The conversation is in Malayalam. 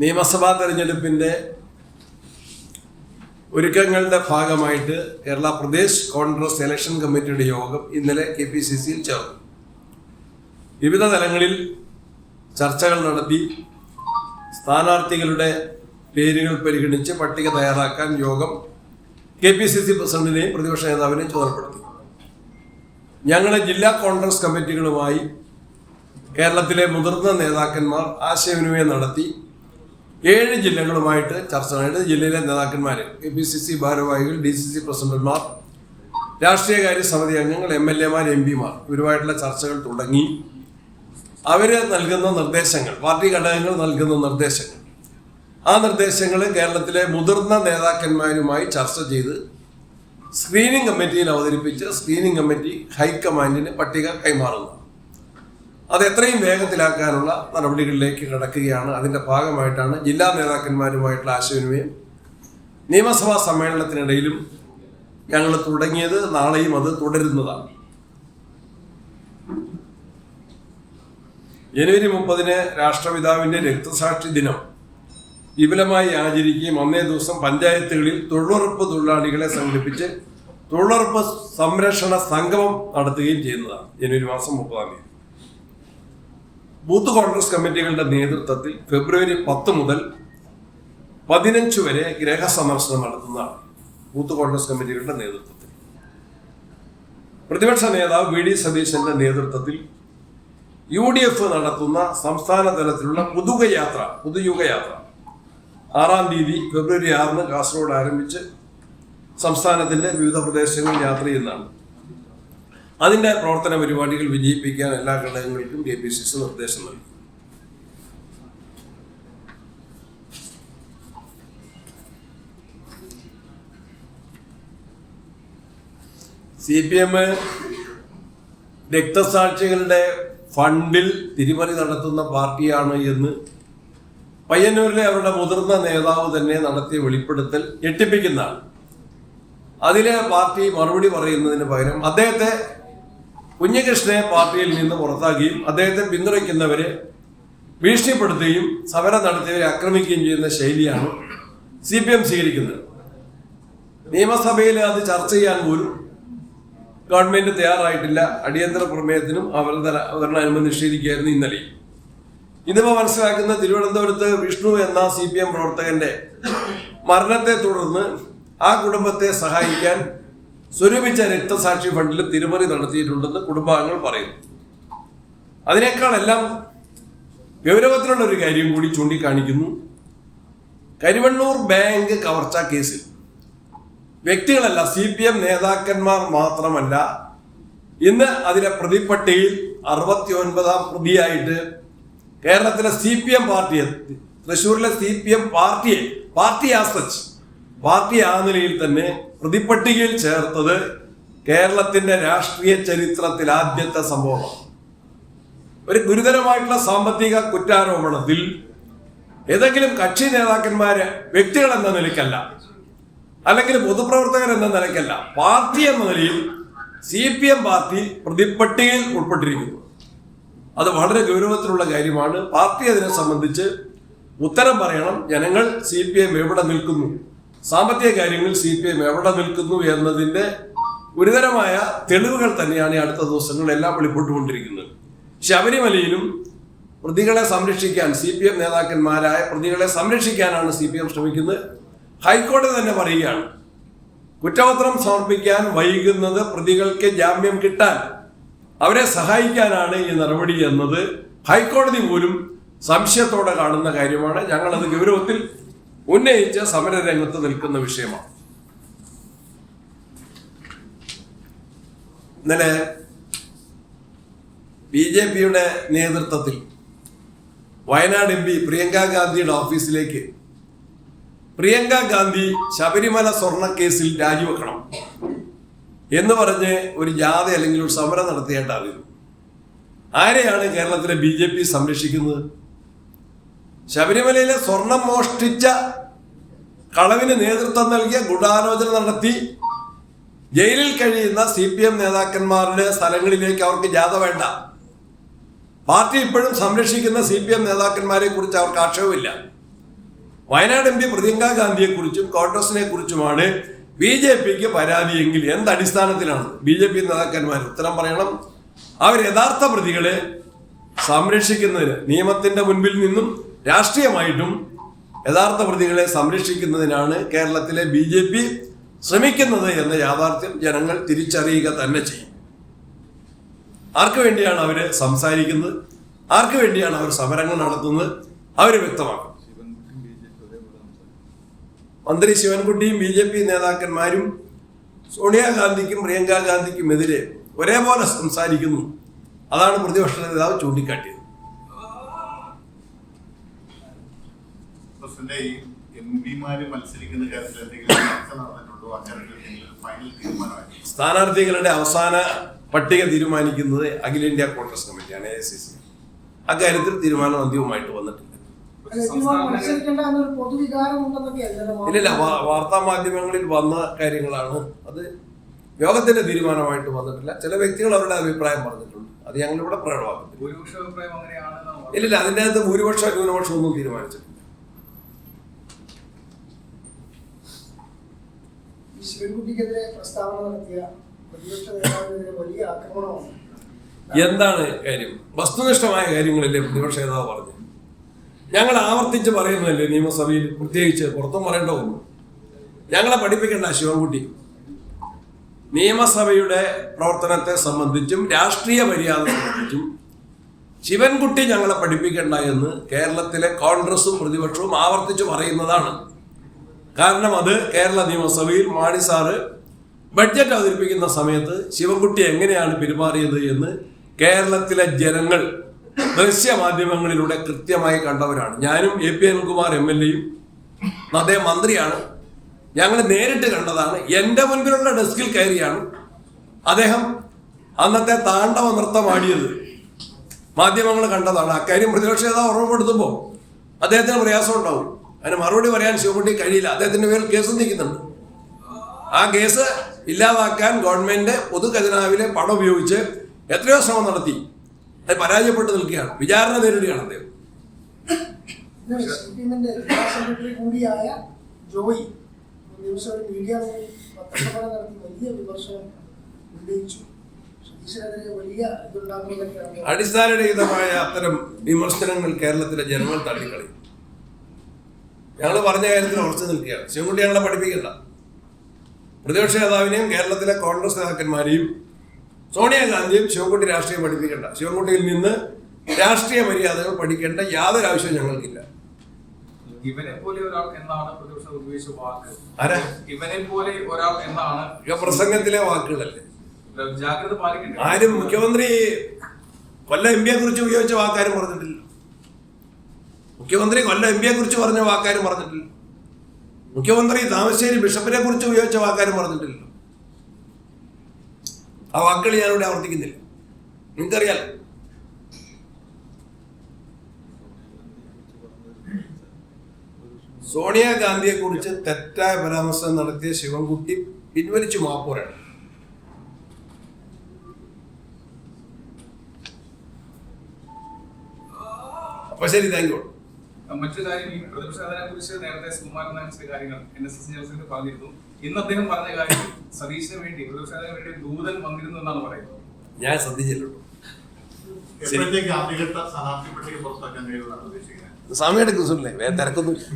നിയമസഭാ തെരഞ്ഞെടുപ്പിന്റെ ഒരുക്കങ്ങളുടെ ഭാഗമായിട്ട് കേരള പ്രദേശ് കോൺഗ്രസ് ഇലക്ഷൻ കമ്മിറ്റിയുടെ യോഗം ഇന്നലെ കെ പി സി സിയിൽ ചേർന്നു. വിവിധ തലങ്ങളിൽ ചർച്ചകൾ നടത്തി സ്ഥാനാർത്ഥികളുടെ പേരുകൾ പരിഗണിച്ച് പട്ടിക തയ്യാറാക്കാൻ യോഗം കെ പി സി സി പ്രസിഡന്റിനെയും പ്രതിപക്ഷ നേതാവിനെയും ചുമതലപ്പെടുത്തി. ഞങ്ങളുടെ ജില്ലാ കോൺഗ്രസ് കമ്മിറ്റികളുമായി കേരളത്തിലെ മുതിർന്ന നേതാക്കന്മാർ ആശയവിനിമയം നടത്തി ഏഴ് ജില്ലകളുമായിട്ട് ചർച്ച നടത്തി ജില്ലയിലെ നേതാക്കന്മാർ എ പി സി സി ഭാരവാഹികൾ ഡി സി സി പ്രസിഡന്റുമാർ രാഷ്ട്രീയകാര്യ സമിതി അംഗങ്ങൾ എം എൽ എമാർ എം പിമാർ ഇവരുമായിട്ടുള്ള ചർച്ചകൾ തുടങ്ങി. അവർ നൽകുന്ന നിർദ്ദേശങ്ങൾ പാർട്ടി ഘടകങ്ങൾ നൽകുന്ന നിർദ്ദേശങ്ങൾ. ആ നിർദ്ദേശങ്ങൾ കേരളത്തിലെ മുതിർന്ന നേതാക്കന്മാരുമായി ചർച്ച ചെയ്ത് സ്ക്രീനിംഗ് കമ്മിറ്റിയിൽ അവതരിപ്പിച്ച് സ്ക്രീനിംഗ് കമ്മിറ്റി ഹൈക്കമാൻഡിന് പട്ടിക കൈമാറുന്നു. അത് എത്രയും വേഗത്തിലാക്കാനുള്ള നടപടികളിലേക്ക് കടക്കുകയാണ്. അതിന്റെ ഭാഗമായിട്ടാണ് ജില്ലാ നേതാക്കന്മാരുമായിട്ടുള്ള ആശയവിനിമയം. നിയമസഭാ സമ്മേളനത്തിനിടയിലും ഞങ്ങൾ തുടങ്ങിയത് നാളെയും അത് തുടരുന്നതാണ്. ജനുവരി മുപ്പതിന് രാഷ്ട്രപിതാവിന്റെ രക്തസാക്ഷി ദിനം. വിപുലമായി ആചരിക്കുകയും അന്നേ ദിവസം പഞ്ചായത്തുകളിൽ തൊഴിലുറപ്പ് തൊഴിലാളികളെ സംഘടിപ്പിച്ച് തൊഴിലുറപ്പ് സംരക്ഷണ സംഗമം നടത്തുകയും ചെയ്യുന്നതാണ്. ജനുവരി മാസം മുപ്പതാം തീയതി. ബൂത്ത് കോൺഗ്രസ് കമ്മിറ്റികളുടെ നേതൃത്വത്തിൽ ഫെബ്രുവരി പത്ത് മുതൽ പതിനഞ്ച് വരെ ഗ്രഹസന്ദർശനം നടത്തുന്നതാണ് ബൂത്ത് കോൺഗ്രസ് കമ്മിറ്റികളുടെ നേതൃത്വത്തിൽ. പ്രതിപക്ഷ നേതാവ് വി ഡി സതീശന്റെ നേതൃത്വത്തിൽ യു ഡി എഫ് നടത്തുന്ന സംസ്ഥാന തലത്തിലുള്ള പുതുക യാത്ര പുതുയുഗ യാത്ര ആറാം തീയതി ഫെബ്രുവരി ആറിന് കാസർഗോഡ് ആരംഭിച്ച് സംസ്ഥാനത്തിന്റെ വിവിധ പ്രദേശങ്ങളിൽ യാത്ര ചെയ്യുന്നതാണ്. അതിന്റെ പ്രവർത്തന പരിപാടികൾ വിജയിപ്പിക്കാൻ എല്ലാ ഘടകങ്ങൾക്കും കെ പി സി സി നിർദ്ദേശം നൽകി. സി പി എം രക്തസാക്ഷികളുടെ ഫണ്ടിൽ തിരിമറി നടത്തുന്ന പാർട്ടിയാണ് എന്ന് പയ്യന്നൂരിലെ അവരുടെ മുതിർന്ന നേതാവ് തന്നെ നടത്തിയ വെളിപ്പെടുത്തൽ ഞെട്ടിപ്പിക്കുന്നതാണ് അതിലെ പാർട്ടി മറുപടി പറയുന്നതിന് പകരം അദ്ദേഹത്തെ കുഞ്ഞികൃഷ്ണനെ പാർട്ടിയിൽ നിന്ന് പുറത്താക്കുകയും അദ്ദേഹത്തെ പിന്തുണയ്ക്കുന്നവരെ ഭീഷണിപ്പെടുത്തുകയും സമരം നടത്തിയവരെ ആക്രമിക്കുകയും ചെയ്യുന്ന ശൈലിയാണ് സി പി എം സ്വീകരിക്കുന്നത്. നിയമസഭയിൽ അത് ചർച്ച ചെയ്യാൻ പോലും ഗവൺമെന്റ് തയ്യാറായിട്ടില്ല. അടിയന്തര പ്രമേയത്തിനും അവതരണ അനുമതി നിഷേധിക്കുകയായിരുന്നു ഇന്നലെ. ഇതിപ്പോൾ മനസ്സിലാക്കുന്ന തിരുവനന്തപുരത്ത് വിഷ്ണു എന്ന സി പി എം പ്രവർത്തകന്റെ മരണത്തെ തുടർന്ന് ആ കുടുംബത്തെ സഹായിക്കാൻ സ്വരൂപിച്ച രക്തസാക്ഷി ഫണ്ടിൽ തിരുമറി നടത്തിയിട്ടുണ്ടെന്ന് കുടുംബാംഗങ്ങൾ പറയുന്നു. അതിനേക്കാളെല്ലാം ഗൗരവത്തിലുള്ള ഒരു കാര്യം കൂടി ചൂണ്ടിക്കാണിക്കുന്നു. കരിവണ്ണൂർ ബാങ്ക് കവർച്ച കേസിൽ വ്യക്തികളല്ല സി പി എം നേതാക്കന്മാർ മാത്രമല്ല ഇന്ന് അതിലെ പ്രതിപ്പട്ടിയിൽ അറുപത്തി ഒൻപതാം പ്രതിയായിട്ട് കേരളത്തിലെ സി പി എം പാർട്ടിയെ തൃശ്ശൂരിലെ സി പി എം പാർട്ടിയെ പാർട്ടി ആസച്ച് പാർട്ടി ആ നിലയിൽ തന്നെ പ്രതിപ്പട്ടികയിൽ ചേർത്തത് കേരളത്തിന്റെ രാഷ്ട്രീയ ചരിത്രത്തിൽ ആദ്യത്തെ സംഭവമാണ്. ഒരു ഗുരുതരമായിട്ടുള്ള സാമ്പത്തിക കുറ്റാരോപണത്തിൽ ഏതെങ്കിലും കക്ഷി നേതാക്കന്മാര് വ്യക്തികൾ എന്ന നിലയ്ക്കല്ല അല്ലെങ്കിൽ പൊതുപ്രവർത്തകർ എന്ന നിലയ്ക്കല്ല പാർട്ടി എന്ന നിലയിൽ സി പി എം പാർട്ടി പ്രതിപ്പട്ടികയിൽ ഉൾപ്പെട്ടിരിക്കുന്നു. അത് വളരെ ഗൗരവത്തിലുള്ള കാര്യമാണ്. പാർട്ടി അതിനെ സംബന്ധിച്ച് ഉത്തരം പറയണം. ജനങ്ങൾ സി പി എം എവിടെ നിൽക്കുന്നു? സാമ്പത്തിക കാര്യങ്ങളിൽ സി പി എം എവിടെ നിൽക്കുന്നു എന്നതിന്റെ ഗുരുതരമായ തെളിവുകൾ തന്നെയാണ് ഈ അടുത്ത ദിവസങ്ങളിൽ എല്ലാം വെളിപ്പെട്ടുകൊണ്ടിരിക്കുന്നത് ശബരിമലയിലും പ്രതികളെ സംരക്ഷിക്കാൻ സി പി എം നേതാക്കന്മാരായ പ്രതികളെ സംരക്ഷിക്കാനാണ് സി പി എം ശ്രമിക്കുന്നത്. ഹൈക്കോടതി തന്നെ പറയുകയാണ് കുറ്റപത്രം സമർപ്പിക്കാൻ വൈകുന്നത് പ്രതികൾക്ക് ജാമ്യം കിട്ടാൻ. അവരെ സഹായിക്കാനാണ് ഈ നടപടി എന്നത് ഹൈക്കോടതി പോലും സംശയത്തോടെ കാണുന്ന കാര്യമാണ്. ഞങ്ങളത് ഗൗരവത്തിൽ ഉന്നയിച്ച് സമരരംഗത്ത് നിൽക്കുന്ന വിഷയമാണ്. ഇന്നലെ ബി ജെ പിയുടെ നേതൃത്വത്തിൽ വയനാട് എം പി പ്രിയങ്ക ഗാന്ധിയുടെ ഓഫീസിലേക്ക് പ്രിയങ്ക ഗാന്ധി ശബരിമല സ്വർണക്കേസിൽ രാജിവെക്കണം എന്ന് പറഞ്ഞ് ഒരു ജാഥ അല്ലെങ്കിൽ ഒരു സമരം നടത്തിയിട്ടായിരുന്നു ആരെയാണ് കേരളത്തിലെ ബി ജെ പി സംരക്ഷിക്കുന്നത്? ശബരിമലയിലെ സ്വർണം മോഷ്ടിച്ച കളവിന് നേതൃത്വം നൽകിയ ഗൂഢാലോചന നടത്തി. ജയിലിൽ കഴിയുന്ന സി പി എം നേതാക്കന്മാരുടെ സ്ഥലങ്ങളിലേക്ക് അവർക്ക് ജാഥ വേണ്ട. പാർട്ടി ഇപ്പോഴും സംരക്ഷിക്കുന്ന സി പി എം നേതാക്കന്മാരെ കുറിച്ച് അവർക്ക് ആക്ഷേപമില്ല. വയനാട് എം പി പ്രിയങ്ക ഗാന്ധിയെക്കുറിച്ചും കോൺഗ്രസിനെ കുറിച്ചുമാണ് ബി ജെ പിക്ക് പരാതിയെങ്കിൽ എന്ത് അടിസ്ഥാനത്തിലാണ് ബി ജെ പി നേതാക്കന്മാർ ഉത്തരം പറയണം? അവർ യഥാർത്ഥ പ്രതികളെ സംരക്ഷിക്കുന്നതിന് നിയമത്തിന്റെ മുൻപിൽ നിന്നും രാഷ്ട്രീയമായിട്ടും യഥാർത്ഥ പ്രതികളെ സംരക്ഷിക്കുന്നതിനാണ് കേരളത്തിലെ ബി ജെ പി ശ്രമിക്കുന്നത് എന്ന യാഥാർത്ഥ്യം ജനങ്ങൾ തിരിച്ചറിയുക തന്നെ ചെയ്യും. ആർക്കു വേണ്ടിയാണ് അവർ സംസാരിക്കുന്നത്? ആർക്കു വേണ്ടിയാണ് അവർ സമരങ്ങൾ നടത്തുന്നത്? അവർ വ്യക്തമാക്കും. മന്ത്രി ശിവൻകുട്ടിയും ബി ജെ പി നേതാക്കന്മാരും സോണിയാഗാന്ധിക്കും പ്രിയങ്കാ ഗാന്ധിക്കും എതിരെ ഒരേപോലെ സംസാരിക്കുന്നു. അതാണ് പ്രതിപക്ഷ നേതാവ് ചൂണ്ടിക്കാട്ടിയത്. പ്രസിഡന്റ് ഈ എം പിമാര് മത്സരിക്കുന്ന കാര്യത്തിൽ എന്തെങ്കിലും ചർച്ച നടന്നിട്ടുണ്ടോ? അക്കാര്യത്തിൽ ഫൈനൽ തീരുമാനമായി സ്ഥാനാർത്ഥികളുടെ അവസാന പട്ടിക തീരുമാനിക്കുന്നത് അഖിലേന്ത്യാ കോൺഗ്രസ് കമ്മിറ്റിയാണ് എ സി സി അക്കാര്യത്തിൽ തീരുമാനം അന്തിമമായിട്ട് വന്നിട്ടില്ല. ഇല്ലില്ല വാർത്താ മാധ്യമങ്ങളിൽ വന്ന കാര്യങ്ങളാണ്. അത് യോഗത്തിന്റെ തീരുമാനമായിട്ട് വന്നിട്ടില്ല. ചില വ്യക്തികൾ അവരുടെ അഭിപ്രായം പറഞ്ഞിട്ടുണ്ട്. അത് ഞങ്ങളിവിടെ പ്രകടമാക്കുന്നു ഇല്ലില്ല അതിന്റെ അകത്ത് ഭൂരിപക്ഷ ന്യൂനപക്ഷം ഒന്നും തീരുമാനിച്ചിട്ടില്ല. ശിവൻകുട്ടിക്കെതിരെ പ്രസ്താവന നടത്തിയ പ്രതിപക്ഷ നേതാവിനെതിരെ വലിയ ആക്രമണമാണ്. എന്താണ് കാര്യം? വസ്തുനിഷ്ഠമായ കാര്യങ്ങളല്ലേ പ്രതിപക്ഷ നേതാവ് പറഞ്ഞു ഞങ്ങൾ ആവർത്തിച്ച് പറയുന്നതല്ലേ നിയമസഭയിൽ പ്രത്യേകിച്ച് പുറത്തും പറയേണ്ട ഒന്നും. ഞങ്ങളെ പഠിപ്പിക്കേണ്ട ശിവൻകുട്ടി. നിയമസഭയുടെ പ്രവർത്തനത്തെ സംബന്ധിച്ചും രാഷ്ട്രീയ മര്യാദ സംബന്ധിച്ചും ശിവൻകുട്ടി ഞങ്ങളെ പഠിപ്പിക്കേണ്ട എന്ന് കേരളത്തിലെ കോൺഗ്രസും പ്രതിപക്ഷവും ആവർത്തിച്ച് പറയുന്നതാണ്. കാരണം അത് കേരള നിയമസഭയിൽ മാണി സാറ് ബഡ്ജറ്റ് അവതരിപ്പിക്കുന്ന സമയത്ത് ശിവൻകുട്ടി എങ്ങനെയാണ് പെരുമാറിയത് എന്ന് കേരളത്തിലെ ജനങ്ങൾ ദൃശ്യമാധ്യമങ്ങളിലൂടെ കൃത്യമായി കണ്ടവരാണ്. ഞാനും A P Anilkumar M L എയും അദ്ദേഹം മന്ത്രിയാണ്. ഞങ്ങൾ നേരിട്ട് കണ്ടതാണ്. എന്റെ മുൻപിലുള്ള ഡെസ്കിൽ കയറിയാണ് അദ്ദേഹം അന്നത്തെ താണ്ഡവ നൃത്തമാടിയത് മാധ്യമങ്ങൾ കണ്ടതാണ്. അക്കാര്യം പ്രതിപക്ഷ നേതാവ് ഓർമ്മപ്പെടുത്തുമ്പോൾ അദ്ദേഹത്തിന് പ്രയാസം ഉണ്ടാവും. അതിന് മറുപടി പറയാൻ ശിവകുട്ടി കഴിയില്ല. അദ്ദേഹത്തിന്റെ പേരിൽ കേസ് നീക്കുന്നുണ്ട് ആ കേസ് ഇല്ലാതാക്കാൻ ഗവൺമെന്റ് പൊതു ഖജനാവിലെ പണം ഉപയോഗിച്ച് എത്രയോ ശ്രമം നടത്തി. അത് പരാജയപ്പെട്ട് നിൽക്കുകയാണ്. വിചാരണ നേരിടുകയാണ് അദ്ദേഹം. സെക്രട്ടറി കൂടിയായ ജോയി ദിവസം ഒരു മീഡിയ പത്രസമ്മേളനം നടത്തി വലിയ വിമർശനം ഉന്നയിച്ചു. അടിസ്ഥാനരഹിതമായ അത്തരം വിമർശനങ്ങൾ കേരളത്തിലെ ജനങ്ങൾ തള്ളിക്കളയും. ഞങ്ങൾ പറഞ്ഞ കാര്യത്തിൽ ഉറച്ചു നിൽക്കുകയാണ്. ശിവകുട്ടി ഞങ്ങളെ പഠിപ്പിക്കണ്ട. പ്രതിപക്ഷ നേതാവിനെയും കേരളത്തിലെ കോൺഗ്രസ് നേതാക്കന്മാരെയും സോണിയാഗാന്ധിയും ശിവൻകുട്ടി രാഷ്ട്രീയം പഠിപ്പിക്കണ്ട. ശിവൻകുട്ടിയിൽ നിന്ന് രാഷ്ട്രീയ മര്യാദകൾ പഠിക്കേണ്ട യാതൊരു ആവശ്യവും ഞങ്ങൾക്കില്ല. ഇവനെ പോലെ ഒരാൾ എന്നാണ് പ്രതിപക്ഷം ഉപയോഗിച്ച വാക്ക്? ആരാ? ഇവനെ പോലെ ഒരാൾ എന്നാണ് പ്രസംഗത്തിലെ വാക്കുകളല്ലേ? ജാഗ്രത പാലിക്കേണ്ടത് ആരും മുഖ്യമന്ത്രി കൊല്ലം എം പിയെ കുറിച്ച് ഉപയോഗിച്ച വാക്കാരും പറഞ്ഞിട്ടില്ല. മുഖ്യമന്ത്രി കൊല്ലം എം പിയെ കുറിച്ച് പറഞ്ഞ വാക്കാരും പറഞ്ഞിട്ടില്ല. മുഖ്യമന്ത്രി താമശ്ശേരി ബിഷപ്പിനെ കുറിച്ച് ഉപയോഗിച്ച വാക്കാരും പറഞ്ഞിട്ടില്ല. ആ വാക്കുകൾ ഞാനിവിടെ ആവർത്തിക്കുന്നില്ല. നിങ്ങൾക്കറിയാലോ? സോണിയാഗാന്ധിയെ കുറിച്ച് തെറ്റായ പരാമർശം നടത്തിയ ശിവൻകുട്ടി പിൻവലിച്ചു മാപ്പൂരാണ്. അപ്പൊ ശരി താങ്ക് യു. മറ്റൊരു കാര്യം ഈ പ്രതിപക്ഷ നേതാവിനെ കുറിച്ച് നേരത്തെ സുകുമാരൻ നായർ ചില കാര്യങ്ങൾ N S S general secretary പറഞ്ഞിരുന്നു ഇന്ന് അദ്ദേഹം പറഞ്ഞ കാര്യം സതീഷിന് വേണ്ടി പ്രതിപക്ഷ നേതാവിന് വേണ്ടി ദൂതൻ വന്നിരുന്നു എന്നാണ് പറയുന്നത്. ഞാൻ ഉദ്ദേശിക്കുന്നത്? സമയം എടുക്കുന്നില്ലേ വേറെ തിരക്കൊന്നുമില്ല